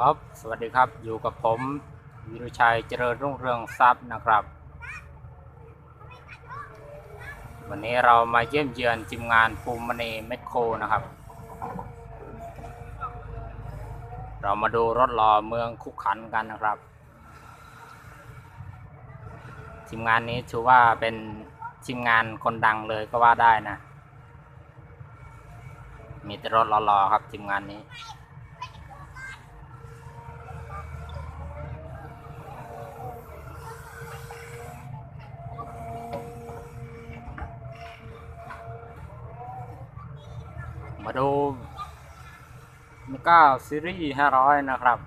ครับ สวัสดีครับ อยู่กับผมวิรุชัยเจริญรุ่งเรืองทรัพย์นะครับ วันนี้เรามาเยี่ยมเยือนทีมงานภูมิมณีแมคโครนะครับ เรามาดูรถหล่อเมืองคุกขันกันนะครับ ทีมงานนี้ถือว่าเป็นทีมงานคนดังเลยก็ว่าได้นะ มีแต่รถหล่อๆครับทีมงานนี้ มาดูมิก้าซีรีส์500 นะครับ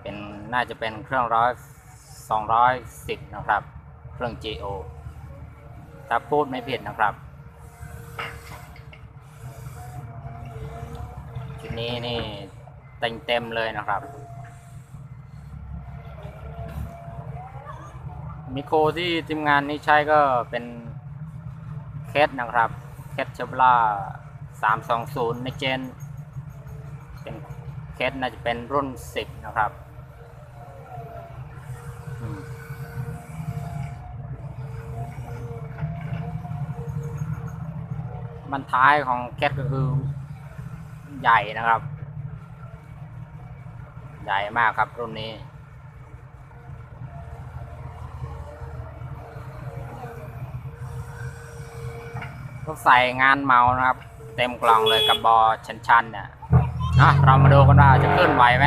เป็นน่าจะเป็นเครื่องร้อย210 นะครับ เครื่อง GO ถ้าพูดไม่ผิดนะครับชุดนี้นี่เต็มเต็มเลยนะครับ มิโครที่ทีมงานนี้ใช้ก็เป็นเคสนะครับ เคสเชฟล่า320ในเจนเป็นเคสน่าจะเป็นรุ่น10นะครับมันท้ายของเคสก็คือใหญ่นะครับ ใหญ่มากครับรุ่นนี้ ก็ใส่งานเมานะครับ เต็มกล่องเลยกับบอชันๆเนี่ยอะเรามาดูกันว่าจะขึ้นไหวไหม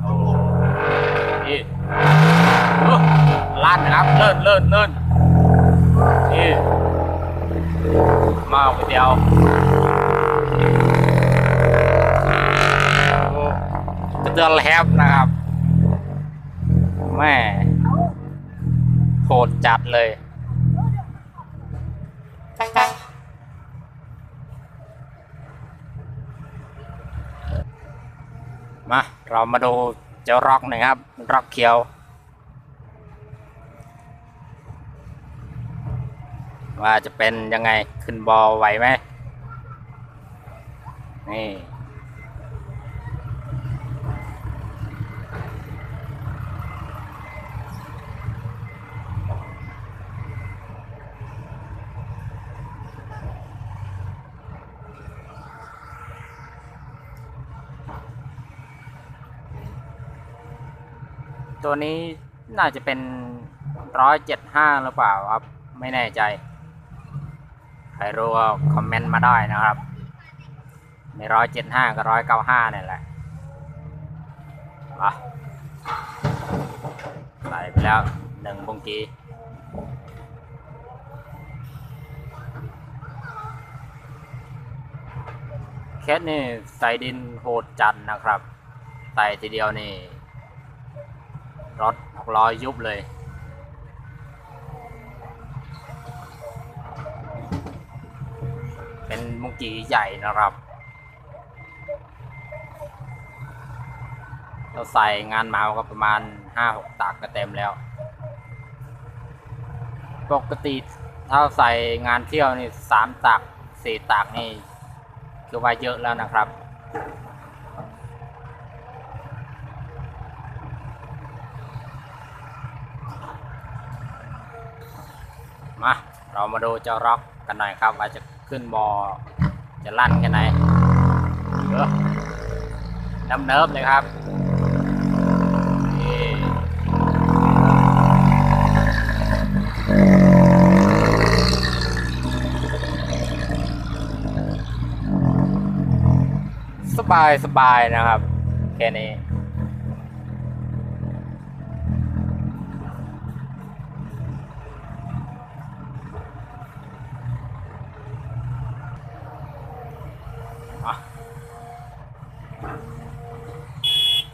โอ้นี่ลั่นนะครับเลื่อนเลื่อนเลื่อนนี่มาก๋วยเตี๋ยวจะเตือนแลบนะครับแม่โหดจัดเลย มาเรามาดูเจ้าร็อกหน่อยครับร็อกเขียว ว่าจะเป็นยังไงขึ้นบอลไหวไหมนี่ ตัวนี้น่าจะเป็นร้อยเจ็ดห้าหรือเปล่าครับ ไม่แน่ใจ ใครรู้ก็คอมเมนต์มาได้นะครับ ในร้อยเจ็ดห้ากับร้อยเก้าห้าเนี่ยแหละมาใส่ไปแล้วหนึ่งบงกีแคทนี่ใส่ดินโหดจัดนะครับ ใส่ทีเดียวนี่ รถหกล้อยุบเลย เป็นมุงกีใหญ่นะครับเราใส่งานเมาก็ประมาณห้าหกตักก็เต็มแล้ว ปกติถ้าใส่งานเที่ยวนี่สามตักสี่ตักนี่ คือว่าเยอะแล้วนะครับ มา เรามาดูเจ้าร็อกกันหน่อยครับว่าจะขึ้นบอจะลั่นแค่ไหนเออน้ำเนิบเลยครับสบายสบายนะครับ แค่นี้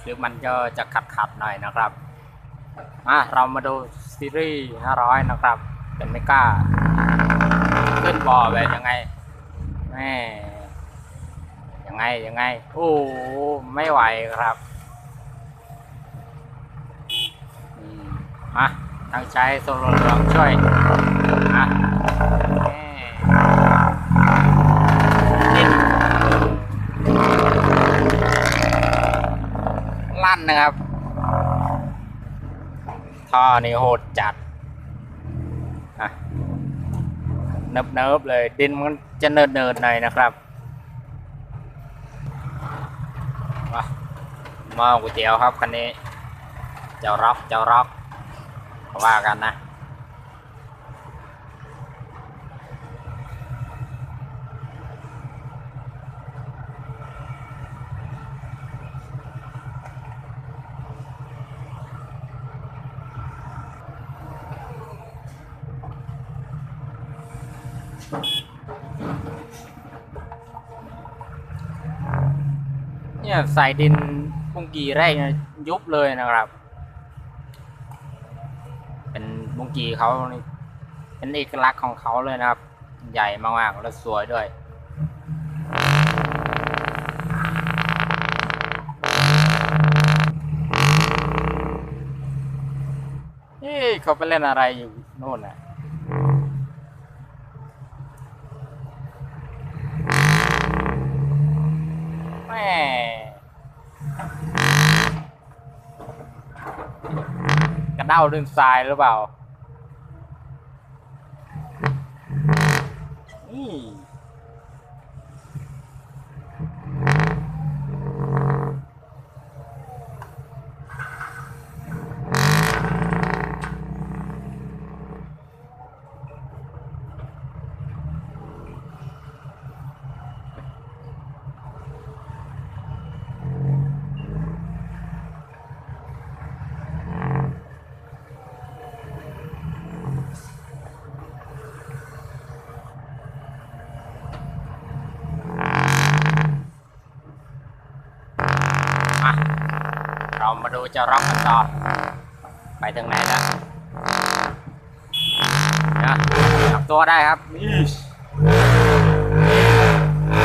คือมันก็จะขัดขัดหน่อยนะครับมาเรามาดูซีรีส์500 นะครับ เป็นไม่กล้าขึ้นบอแบบยังไงแม่ยังไงยังไง โอ้ไม่ไหวครับอืมาตั้งใจโซโลเหลืองช่วยอะแม่ นิด นะครับ ท่อนี่โหดจัดเนิบเนิบๆเลยดินมันจะเนิดเนิดๆหน่อยนะครับ มาหม้อก๋วยเตี๋ยวครับคันนี้ เจ้าร็อกเจ้าร็อกว่ากันนะ เนี่ยใส่ดินบุงกีแรกเนี่ยยุบเลยนะครับ เป็นบุงกีเขาเป็นเอกลักษณ์ของเขาเลยนะครับ ใหญ่มากๆและสวยด้วยเฮ้ยเขาไปเล่นอะไรอยู่โน่นน่ะ กระเด้าดึงทรายหรือเปล่า นี่ มาเรามาดูจะร็อกกันต่อ ไปถึงไหนแล้วนะจับตัวได้ครับนี่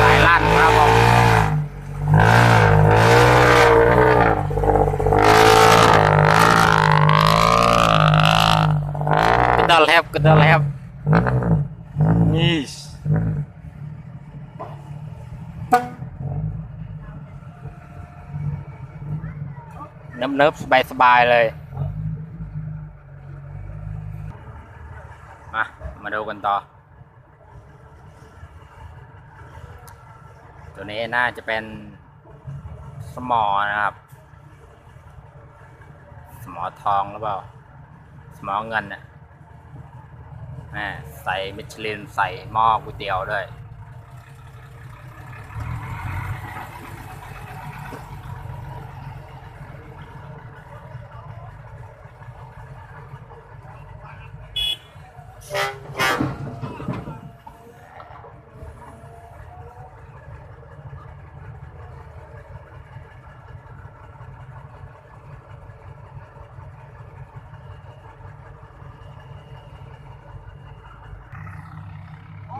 สายลั่นครับผมกระโดดแล้วกระโดดแล้วนี่ เนิบสบายสบายๆเลย มา มาดูกันต่อ ตัวนี้น่าจะเป็นสมอนะครับ สมอทองหรือเปล่า สมอเงินน่ะแม่ใส่มิชลินใส่หม้อก๋วยเตี๋ยวด้วย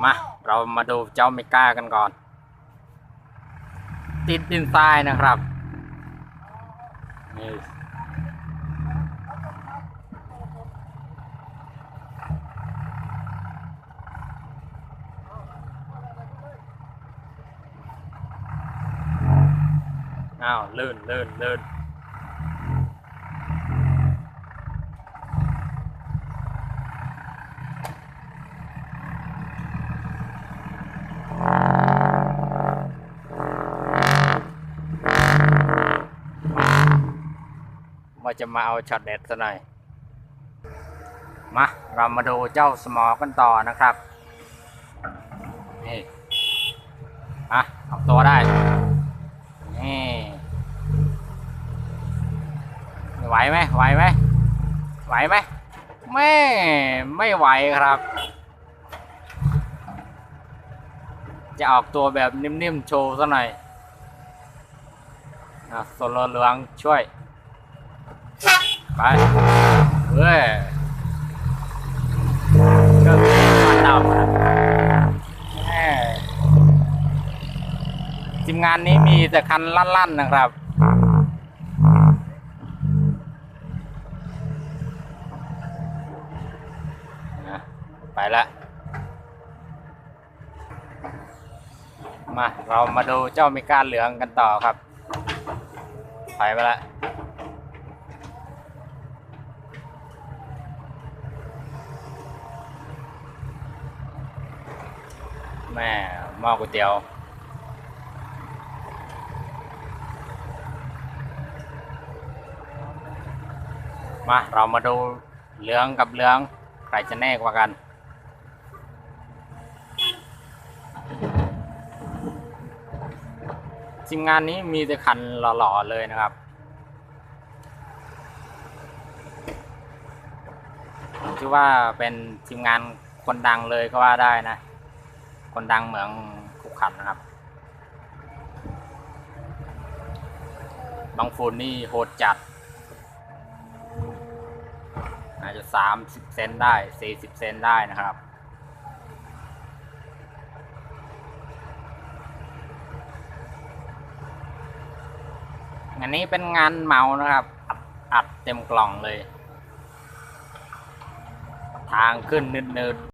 มา เรามาดูเจ้าเมกากันก่อน ติดดินทรายนะครับนี่อ้าวลื่นลื่นลื่น ว่าจะมาเอาช็อตเด็ดซะหน่อย มาเรามาดูเจ้าสมอกันต่อนะครับ นี่อะเอาตัวได้ นี่ไหวไหมไหวไหมไหวไหมไม่ไม่ไหวครับ จะออกตัวแบบนิ่มๆโชว์ซะหน่อยอะโซโลเหลืองช่วย ไปเฮ้ยก็มันดำนะแหม่ทีมงานนี้มีแต่คันลั่นๆนะครับไปละมา เรามาดูเจ้ามิการเหลืองกันต่อครับ ไปไปละ แม่หม้อก๋วยเตี๋ยวมาเรามาดูเหลืองกับเหลือง ใครจะแน่กว่ากัน ทีมงานนี้มีแต่คันหล่อๆเลยนะครับถือว่าเป็นทีมงานคนดังเลยก็ว่าได้นะ คนดังเหมืองขุกขันนะครับ บางฟูนนี่โหดจัด อาจจะสามสิบเซนได้สี่สิบเซนได้นะครับอันนี้เป็นงานเมานะครับอัดอัดเต็มกล่องเลย ทางขึ้นนืดๆ